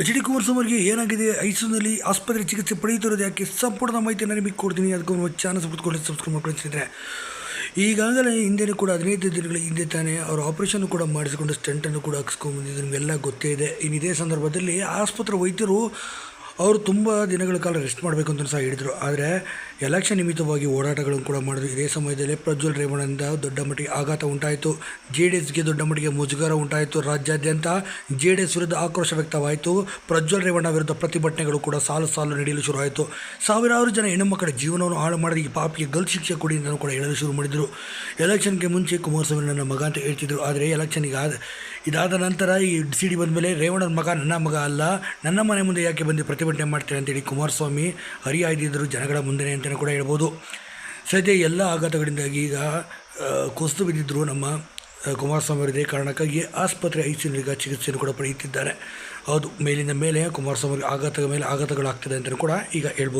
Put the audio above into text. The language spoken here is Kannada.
ಎಚ್ ಡಿ ಕುಮಾರಸ್ವಾಮಿಗೆ ಏನಾಗಿದೆ? ಐಸೂರಿನಲ್ಲಿ ಆಸ್ಪತ್ರೆ ಚಿಕಿತ್ಸೆ ಪಡೆಯುತ್ತಿರೋದು ಯಾಕೆ? ಸಂಪೂರ್ಣ ಮಾಹಿತಿಯನ್ನು ನಿಮಗೆ ಕೊಡ್ತೀನಿ. ಅದಕ್ಕೆ ಚಾನಲ್ ಸಬ್ಸ್ಕೊಂಡು ಸಬ್ಸ್ಕ್ರೈಬ್ ಮಾಡ್ಕೊಂಡಿದ್ರೆ ಈಗಾಗಲೇ ಹಿಂದೆನೂ ಕೂಡ ಹದಿನೈದು ದಿನಗಳ ಹಿಂದೆ ತಾನೇ ಅವರು ಆಪರೇಷನ್ ಕೂಡ ಮಾಡಿಸಿಕೊಂಡು ಸ್ಟೆಂಟನ್ನು ಕೂಡ ಹಾಕಿಸ್ಕೊಂಡ್ಬಂದಿದ್ದು ನಿಮಗೆಲ್ಲ ಗೊತ್ತೇ ಇದೆ. ಇನ್ನು ಇದೇ ಸಂದರ್ಭದಲ್ಲಿ ಆಸ್ಪತ್ರೆ ವೈದ್ಯರು ಅವರು ತುಂಬ ದಿನಗಳ ಕಾಲ ರೆಸ್ಟ್ ಮಾಡಬೇಕು ಅಂತ ಸಹ ಹೇಳಿದರು. ಆದರೆ ಎಲೆಕ್ಷನ್ ನಿಮಿತ್ತವಾಗಿ ಓಡಾಟಗಳನ್ನು ಕೂಡ ಮಾಡಿದ್ರು. ಇದೇ ಸಮಯದಲ್ಲಿ ಪ್ರಜ್ವಲ್ ರೇವಣ್ಣನಿಂದ ದೊಡ್ಡ ಮಟ್ಟಿಗೆ ಆಘಾತ ಉಂಟಾಯಿತು. ಜೆ ಡಿ ಎಸ್ಗೆ ದೊಡ್ಡ ಮಟ್ಟಿಗೆ ಮುಜುಗರ ಉಂಟಾಯಿತು. ರಾಜ್ಯಾದ್ಯಂತ ಜೆ ಡಿ ಎಸ್ ವಿರುದ್ಧ ಆಕ್ರೋಶ ವ್ಯಕ್ತವಾಯಿತು. ಪ್ರಜ್ವಲ್ ರೇವಣ್ಣ ವಿರುದ್ಧ ಪ್ರತಿಭಟನೆಗಳು ಕೂಡ ಸಾಲು ಸಾಲು ನಡೆಯಲು ಶುರುವಾಯಿತು. ಸಾವಿರಾರು ಜನ ಹೆಣ್ಣುಮಕ್ಕಳ ಜೀವನವನ್ನು ಹಾಳು ಮಾಡಿದ ಈ ಪಾಪಿಗೆ ಗಲ್ ಶಿಕ್ಷೆ ಕೊಡಿ ಅಂತ ಕೂಡ ಹೇಳಲು ಶುರು ಮಾಡಿದರು. ಎಲೆಕ್ಷನ್ಗೆ ಮುಂಚೆ ಕುಮಾರಸ್ವಾಮಿ ನನ್ನ ಮಗ ಅಂತ ಹೇಳ್ತಿದ್ರು. ಆದರೆ ಎಲೆಕ್ಷನ್ಗೆ ಇದಾದ ನಂತರ ಈ ಸಿ ಡಿ ಬಂದ ಮೇಲೆ ರೇವಣ್ಣನ ಮಗ, ನನ್ನ ಮಗ ಅಲ್ಲ, ನನ್ನ ಮನೆ ಮುಂದೆ ಯಾಕೆ ಬಂದು ಪ್ರತಿಭಟನೆ ಮಾಡ್ತಾರೆ ಅಂತೇಳಿ ಕುಮಾರಸ್ವಾಮಿ ಹರಿಯಾಗಿದ್ದರು ಜನಗಳ ಮುಂದೆ ಅಂತಲೂ ಕೂಡ ಹೇಳ್ಬೋದು. ಸದ್ಯ ಎಲ್ಲ ಆಘಾತಗಳಿಂದಾಗಿ ಈಗ ಕುಸಿದು ಬಿದ್ದಿದ್ದರು ನಮ್ಮ ಕುಮಾರಸ್ವಾಮಿ ಅವರಿದೆ ಕಾರಣಕ್ಕಾಗಿ ಆಸ್ಪತ್ರೆ ಐ ಸಿ ಈಗ ಚಿಕಿತ್ಸೆಯನ್ನು ಕೂಡ ಪಡೆಯುತ್ತಿದ್ದಾರೆ. ಹೌದು, ಮೇಲಿಂದ ಮೇಲೆ ಕುಮಾರಸ್ವಾಮಿ ಆಘಾತದ ಮೇಲೆ ಆಘಾತಗಳಾಗ್ತದೆ ಅಂತಲೂ ಕೂಡ ಈಗ ಹೇಳ್ಬೋದು.